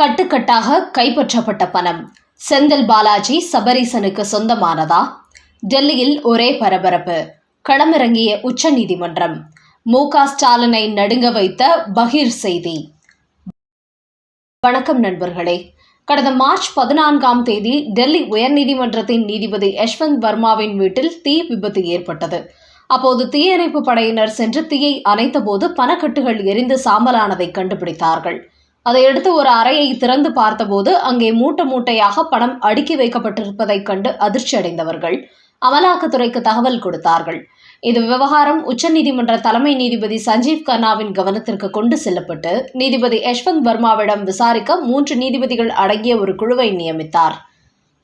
கட்டுக்கட்டாக கைப்பற்றப்பட்ட பணம். செந்தில் பாலாஜி சபரீசனுக்கு சொந்தமானதா? டெல்லியில் ஒரே பரபரப்பு. களமிறங்கிய உச்சநீதிமன்றம். மு க ஸ்டாலினை நடுங்க வைத்த பகீர் செய்தி. வணக்கம் நண்பர்களே. கடந்த மார்ச் பதினான்காம் தேதி டெல்லி உயர்நீதிமன்றத்தின் நீதிபதி யஷ்வந்த் வர்மாவின் வீட்டில் தீ விபத்து ஏற்பட்டது. அப்போது தீயணைப்பு படையினர் சென்று தீயை அணைத்தபோது பணக்கட்டுகள் எரிந்து சாம்பலானதை கண்டுபிடித்தார்கள். அதையடுத்து ஒரு அறையை திறந்து பார்த்தபோது அங்கே மூட்டை மூட்டையாக பணம் அடுக்கி வைக்கப்பட்டிருப்பதைக் கண்டு அதிர்ச்சி அடைந்தவர்கள் அமலாக்கத்துறைக்கு தகவல் கொடுத்தார்கள். இது விவகாரம் உச்சநீதிமன்ற தலைமை நீதிபதி சஞ்சீவ் கண்ணாவின் கவனத்திற்கு கொண்டு செல்லப்பட்டு நீதிபதி யஷ்வந்த் வர்மாவிடம் விசாரிக்க மூன்று நீதிபதிகள் அடங்கிய ஒரு குழுவை நியமித்தார்.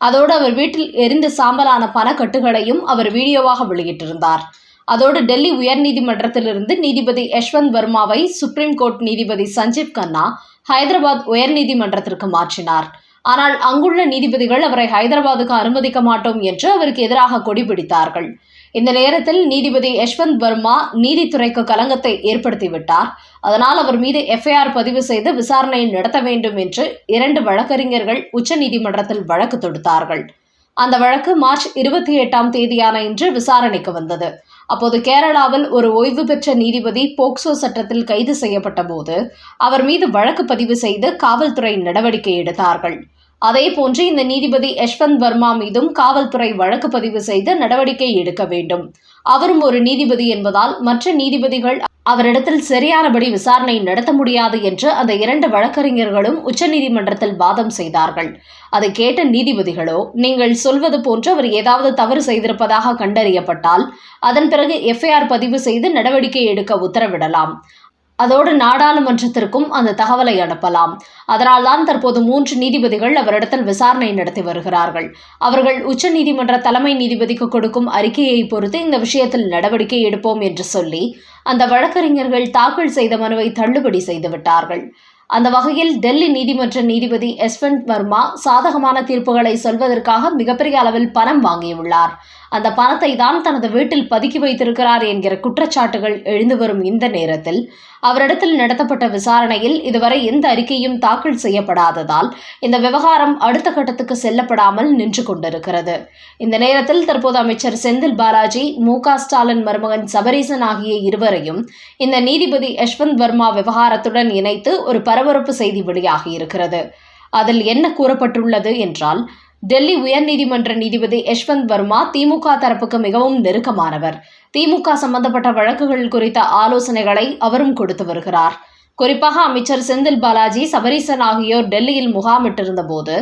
அதோடு அவர் வீட்டில் எரிந்து சாம்பலான பணக்கட்டுகளையும் அவர் வீடியோவாக வெளியிட்டிருந்தார். அதோடு டெல்லி உயர்நீதிமன்றத்திலிருந்து நீதிபதி யஷ்வந்த் வர்மாவை சுப்ரீம் கோர்ட் நீதிபதி சஞ்சீவ் கண்ணா ஹைதராபாத் உயர்நீதிமன்றத்திற்கு மாற்றினார். ஆனால் அங்குள்ள நீதிபதிகள் அவரை ஹைதராபாத்துக்கு அனுமதிக்க மாட்டோம் என்று அவருக்கு எதிராக கொடி பிடித்தார்கள். இந்த நேரத்தில் நீதிபதி யஷ்வந்த் வர்மா நீதித்துறைக்கு கலங்கத்தை ஏற்படுத்திவிட்டார் அதனால் அவர் மீது எஃப்ஐஆர் பதிவு செய்து விசாரணை நடத்த வேண்டும் என்று இரண்டு வழக்கறிஞர்கள் உச்சநீதிமன்றத்தில் வழக்கு தொடுத்தார்கள். அந்த வழக்கு மார்ச் இருபத்தி எட்டாம் தேதியான இன்று விசாரணைக்கு வந்தது. அப்போது கேரளாவில் ஒரு ஓய்வு பெற்ற நீதிபதி போக்சோ சட்டத்தில் கைது செய்யப்பட்ட போது அவர் மீது வழக்கு பதிவு செய்து காவல்துறை நடவடிக்கை எடுத்தார்கள். அதேபோன்று இந்த நீதிபதி யஷ்வந்த் வர்மா மீதும் காவல்துறை வழக்கு பதிவு செய்து நடவடிக்கை எடுக்க வேண்டும். அவரும் ஒரு நீதிபதி என்பதால் மற்ற நீதிபதிகள் அவரிடத்தில் சரியானபடி விசாரணை நடத்த முடியாது என்று அந்த இரண்டு வழக்கறிஞர்களும் உச்சநீதிமன்றத்தில் வாதம் செய்தார்கள். அதை கேட்ட நீதிபதிகளோ நீங்கள் சொல்வது போன்று அவர் ஏதாவது தவறு செய்திருப்பதாக கண்டறியப்பட்டால் அதன் பிறகு எஃப்ஐஆர் பதிவு செய்து நடவடிக்கை எடுக்க உத்தரவிடலாம். அதோடு நாடாளுமன்றத்திற்கும் அந்த தகவலை அனுப்பலாம். அதனால்தான் தற்போது மூன்று நீதிபதிகள் அவரிடத்தில் விசாரணை நடத்தி வருகிறார்கள். அவர்கள் உச்சநீதிமன்ற தலைமை நீதிபதிக்கு கொடுக்கும் அறிக்கையை பொறுத்து இந்த விஷயத்தில் நடவடிக்கை எடுப்போம் என்று சொல்லி அந்த வழக்கறிஞர்கள் தாக்கல் செய்த மனுவை தள்ளுபடி செய்துவிட்டார்கள் அந்த வகையில் டெல்லி நீதிமன்ற நீதிபதி எஸ்வந்த் வர்மா சாதகமான தீர்ப்புகளை சொல்வதற்காக மிகப்பெரிய அளவில் பணம் வாங்கியுள்ளார். அந்த பணத்தை தான் தனது வீட்டில் பதுக்கி வைத்திருக்கிறார் என்கிற குற்றச்சாட்டுகள் எழுந்து வரும் இந்த நேரத்தில் அவரிடத்தில் நடத்தப்பட்ட விசாரணையில் இதுவரை எந்த அறிக்கையும் தாக்கல் செய்யப்படாததால் இந்த விவகாரம் அடுத்த கட்டத்துக்கு செல்லப்படாமல் நின்று கொண்டிருக்கிறது. இந்த நேரத்தில் தற்போது அமைச்சர் செந்தில் பாலாஜி மு ஸ்டாலின் மருமகன் சபரீசன் ஆகிய இருவரையும் இந்த நீதிபதி யஷ்வந்த் வர்மா விவகாரத்துடன் இணைத்து ஒரு பரபரப்பு செய்தி வெளியாகியிருக்கிறது அதில் என்ன கூறப்பட்டுள்ளது என்றால் டெல்லி உயர்நீதிமன்ற நீதிபதி யஷ்வந்த் வர்மா திமுக தரப்புக்கு மிகவும் நெருக்கமானவர். திமுக சம்பந்தப்பட்ட வழக்குகள் குறித்த ஆலோசனைகளை அவரும் கொடுத்து வருகிறார். குறிப்பாக அமைச்சர் செந்தில் பாலாஜி சபரீசன் ஆகியோர் டெல்லியில் முகாமிட்டிருந்த போது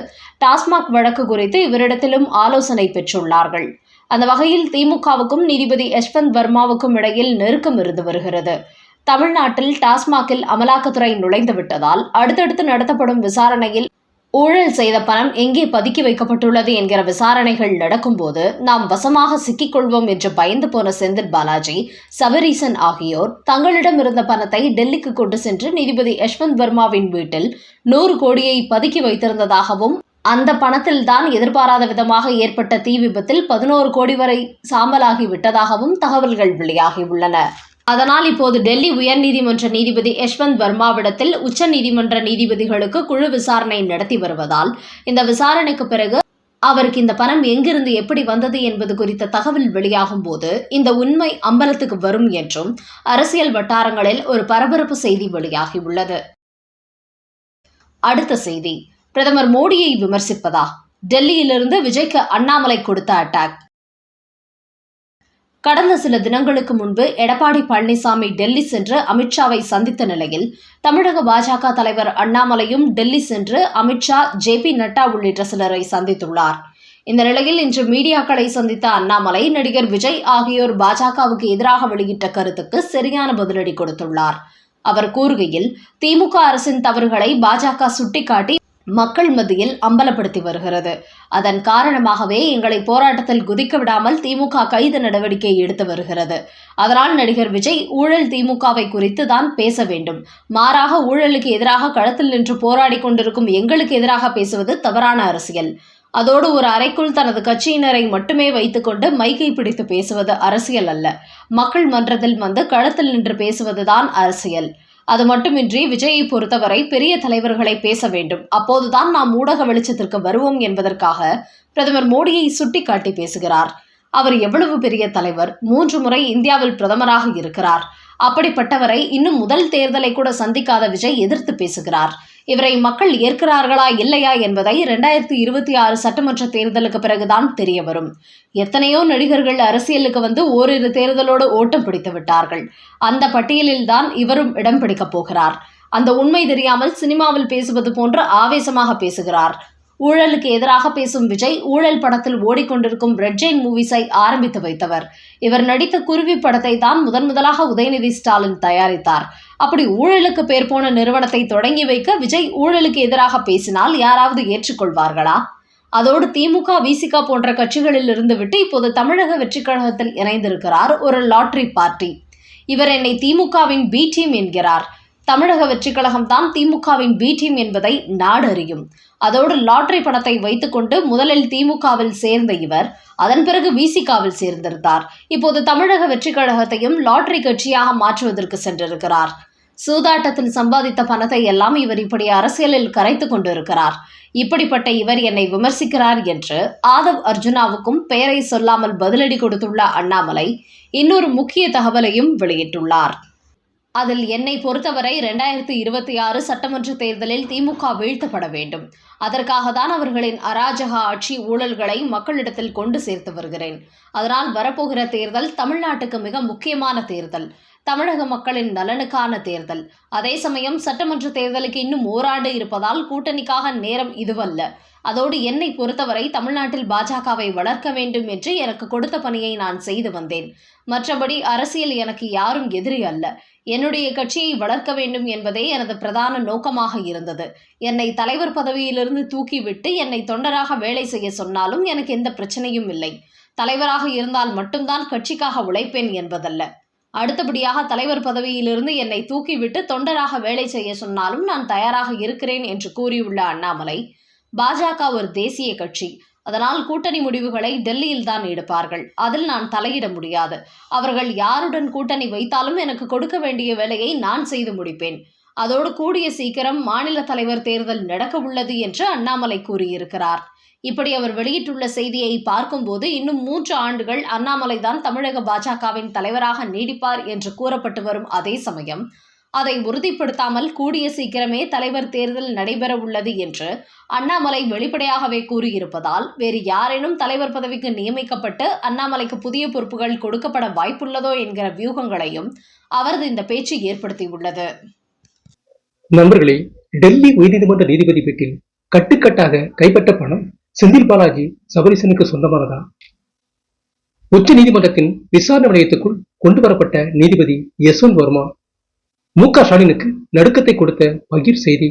டாஸ்மாக் வழக்கு குறித்து இவரிடத்திலும் ஆலோசனை பெற்றுள்ளார்கள். அந்த வகையில் திமுகவுக்கும் நீதிபதி யஷ்வந்த் வர்மாவுக்கும் இடையில் நெருக்கம் இருந்து வருகிறது. தமிழ்நாட்டில் டாஸ்மாகில் அமலாக்கத்துறை நுழைந்து விட்டதால் அடுத்தடுத்து நடத்தப்படும் விசாரணையில் ஊழல் செய்த பணம் எங்கே பதுக்கி வைக்கப்பட்டுள்ளது என்கிற விசாரணைகள் நடக்கும்போது நாம் வசமாக சிக்கிக்கொள்வோம் என்று பயந்து போன செந்தில் பாலாஜி சபரீசன் ஆகியோர் தங்களிடம் இருந்த பணத்தை டெல்லிக்கு கொண்டு சென்று நீதிபதி யஷ்வந்த் வர்மாவின் வீட்டில் நூறு கோடியை பதுக்கி வைத்திருந்ததாகவும் அந்த பணத்தில் தான் எதிர்பாராத விதமாக ஏற்பட்ட தீ விபத்தில் பதினோரு கோடி வரை சாம்பலாகி விட்டதாகவும் தகவல்கள் வெளியாகியுள்ளன அதனால் இப்போது டெல்லி உயர்நீதிமன்ற நீதிபதி யஷ்வந்த் வர்மாவிடத்தில் உச்ச நீதிமன்ற நீதிபதிகளுக்கு குழு விசாரணை நடத்தி வருவதால் இந்த விசாரணைக்கு பிறகு அவருக்கு இந்த பணம் எங்கிருந்து எப்படி வந்தது என்பது குறித்த தகவல் வெளியாகும் போது இந்த உண்மை அம்பலத்துக்கு வரும் என்றும் அரசியல் வட்டாரங்களில் ஒரு பரபரப்பு செய்தி வெளியாகியுள்ளது அடுத்த செய்தி. பிரதமர் மோடியை விமர்சிப்பதா? டெல்லியிலிருந்து விஜய்க்கு அண்ணாமலை கொடுத்த அட்டாக். கடந்த சில தினங்களுக்கு முன்பு எடப்பாடி பழனிசாமி டெல்லி சென்று அமித்ஷாவை சந்தித்த நிலையில் தமிழக பாஜக தலைவர் அண்ணாமலையும் டெல்லி சென்று அமித்ஷா ஜே பி நட்டா உள்ளிட்ட சிலரை சந்தித்துள்ளார். இந்த நிலையில் இன்று மீடியாக்களை சந்தித்த அண்ணாமலை நடிகர் விஜய் ஆகியோர் பாஜகவுக்கு எதிராக வெளியிட்ட கருத்துக்கு சரியான பதிலடி கொடுத்துள்ளார். அவர் கூறுகையில் திமுக அரசின் தவறுகளை பாஜக சுட்டிக்காட்டி மக்கள் மத்தியில் அம்பலப்படுத்தி வருகிறது. அதன் காரணமாகவே எங்களை போராட்டத்தில் குதிக்க விடாமல் திமுக கைது நடவடிக்கை எடுத்து வருகிறது. அதனால் நடிகர் விஜய் ஊழல் திமுகவை குறித்து தான் பேச வேண்டும். மாறாக ஊழலுக்கு எதிராக களத்தில் நின்று போராடி கொண்டிருக்கும் எங்களுக்கு எதிராக பேசுவது தவறான அரசியல். அதோடு ஒரு அறைக்குள் தனது கட்சியினரை மட்டுமே வைத்துக்கொண்டு மைக்கை பிடித்து பேசுவது அரசியல் அல்ல. மக்கள் மன்றத்தில் வந்து களத்தில் நின்று பேசுவதுதான் அரசியல். அது மட்டுமின்றி விஜயை பொறுத்தவரை பெரிய தலைவர்களை பேச வேண்டும். அப்போதுதான் நாம் ஊடக வெளிச்சத்திற்கு வருவோம் என்பதற்காக பிரதமர் மோடியை சுட்டிக்காட்டி பேசுகிறார். அவர் எவ்வளவு பெரிய தலைவர்? மூன்று முறை இந்தியாவில் பிரதமராக இருக்கிறார். அப்படிப்பட்டவரை இன்னும் முதல் தேர்தலை கூட சந்திக்காத விஜய் எதிர்த்து பேசுகிறார். இவரை மக்கள் ஏற்கிறார்களா இல்லையா என்பதை இரண்டாயிரத்தி இருபத்தி ஆறு சட்டமன்ற தேர்தலுக்கு பிறகுதான் தெரிய வரும். எத்தனையோ நடிகர்கள் அரசியலுக்கு வந்து ஓரிரு தேர்தலோடு ஓட்டம் பிடித்து விட்டார்கள். அந்த பட்டியலில்தான் இவரும் இடம் பிடிக்கப் போகிறார். அந்த உண்மை தெரியாமல் சினிமாவில் பேசுவது போன்று ஆவேசமாக பேசுகிறார். ஊழலுக்கு எதிராக பேசும் விஜய் ஊழல் படத்தில் ஓடிக்கொண்டிருக்கும் ரெட் ஜெயின் மூவிஸை ஆரம்பித்து வைத்தவர். இவர் நடித்த குருவி படத்தை தான் முதன் முதலாக உதயநிதி ஸ்டாலின் தயாரித்தார். அப்படி ஊழலுக்கு பேர் போன நிறுவனத்தை தொடங்கி வைக்க விஜய் ஊழலுக்கு எதிராக பேசினால் யாராவது ஏற்றுக்கொள்வார்களா? அதோடு திமுக விசிக போன்ற கட்சிகளில் இருந்து விட்டு இப்போது தமிழக வெற்றிக் கழகத்தில் இணைந்திருக்கிறார் ஒரு லாட்டரி பார்ட்டி. இவர் என்னை திமுகவின் பி டீம் என்கிறார். தமிழக வெற்றிக் கழகம் தான் திமுகவின் பி டீம் என்பதை நாடு அறியும் அதோடு லாட்டரி பணத்தை வைத்துக்கொண்டு முதலில் திமுகவில் சேர்ந்த இவர் அதன் பிறகு விசிகாவில் சேர்ந்திருந்தார். இப்போது தமிழக வெற்றிக் கழகத்தையும் லாட்டரி கட்சியாக மாற்றுவதற்கு சென்றிருக்கிறார். சூதாட்டத்தில் சம்பாதித்த பணத்தை எல்லாம் இவர் இப்படி அரசியலில் கரைத்து கொண்டிருக்கிறார். இப்படிப்பட்ட இவர் என்னை விமர்சிக்கிறார் என்று ஆதவ் அர்ஜுனாவுக்கும் பெயரை சொல்லாமல் பதிலடி கொடுத்துள்ள அண்ணாமலை இன்னொரு முக்கிய தகவலையும் வெளியிட்டுள்ளார். அதில் என்னை பொறுத்தவரை இரண்டாயிரத்தி இருபத்தி ஆறு சட்டமன்ற தேர்தலில் திமுக வீழ்த்தப்பட வேண்டும். அதற்காக தான் அவர்களின் அராஜக ஆட்சி ஊழல்களை மக்களிடத்தில் கொண்டு சேர்த்து வருகிறேன். அதனால் வரப்போகிற தேர்தல் தமிழ்நாட்டுக்கு மிக முக்கியமான தேர்தல். தமிழக மக்களின் நலனுக்கான தேர்தல். அதே சமயம் சட்டமன்ற தேர்தலுக்கு இன்னும் ஓராண்டு இருப்பதால் கூட்டணிக்காக நேரம் இதுவல்ல. அதோடு என்னை பொறுத்தவரை தமிழ்நாட்டில் பாஜகவை வளர்க்க வேண்டும் என்று எனக்கு கொடுத்த பணியை நான் செய்து வந்தேன். மற்றபடி அரசியல் எனக்கு யாரும் எதிரி அல்ல. என்னுடைய கட்சியை வளர்க்க வேண்டும் என்பதே எனது பிரதான நோக்கமாக இருந்தது. என்னை தலைவர் பதவியிலிருந்து தூக்கிவிட்டு என்னை தொண்டராக வேலை செய்ய சொன்னாலும் எனக்கு எந்த பிரச்சனையும் இல்லை. தலைவராக இருந்தால் மட்டும்தான் கட்சிக்காக உழைப்பேன் என்பதல்ல. அடுத்தபடியாக தலைவர் பதவியிலிருந்து என்னை தூக்கிவிட்டு தொண்டராக வேலை செய்ய சொன்னாலும் நான் தயாராக இருக்கிறேன் என்று கூறியுள்ள அண்ணாமலை பாஜக ஒரு தேசிய கட்சி. அதனால் கூட்டணி முடிவுகளை டெல்லியில் தான் எடுப்பார்கள். அதில் நான் தலையிட முடியாது. அவர்கள் யாருடன் கூட்டணி வைத்தாலும் எனக்கு கொடுக்க வேண்டிய வேலையை நான் செய்து முடிப்பேன். அதோடு கூடிய சீக்கிரம் மாநில தலைவர் தேர்தல் நடக்க உள்ளது என்று அண்ணாமலை கூறியிருக்கிறார். இப்படி அவர் வெளியிட்டுள்ள செய்தியை பார்க்கும்போது இன்னும் மூன்று ஆண்டுகள் அண்ணாமலை தான் தமிழக பாஜகவின் தலைவராக நீடிப்பார் என்று கூறப்பட்டு வரும் அதே சமயம் அதை உறுதிப்படுத்தாமல் கூடிய சீக்கிரமே தலைவர் தேர்தல் நடைபெற உள்ளது என்று அண்ணாமலை வெளிப்படையாகவே கூறியிருப்பதால் வேறு யாரேனும் தலைவர் பதவிக்கு நியமிக்கப்பட்டு அண்ணாமலைக்கு புதிய பொறுப்புகள் கொடுக்கப்பட வாய்ப்புள்ளதோ என்கிற வியூகங்களையும் அவரது இந்த பேச்சு ஏற்படுத்தியுள்ளது. நண்பர்களே டெல்லி உயர்நீதிமன்ற நீதிபதி வீட்டில் கட்டுக்கட்டாக கைப்பற்ற பணம் செந்தில் பாலாஜி சபரிசனுக்கு சொந்தமானதா? உச்ச நீதிமன்றத்தின் விசாரணை நிலையத்துக்குள் கொண்டு வரப்பட்ட நீதிபதி யஸ்வந்த் வர்மா மு க ஸ்டாலினுக்கு நடுக்கத்தை கொடுத்த பகீர் செய்தி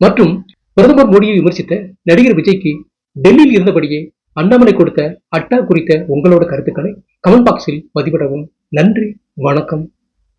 மற்றும் பிரதமர் மோடியை விமர்சித்த நடிகர் விஜய்க்கு டெல்லியில் இருந்தபடியே அண்ணாமலை கொடுத்த அட்டா குறித்த உங்களோட கருத்துக்களை கமெண்ட் பாக்ஸில் பதிவிடவும். நன்றி வணக்கம்.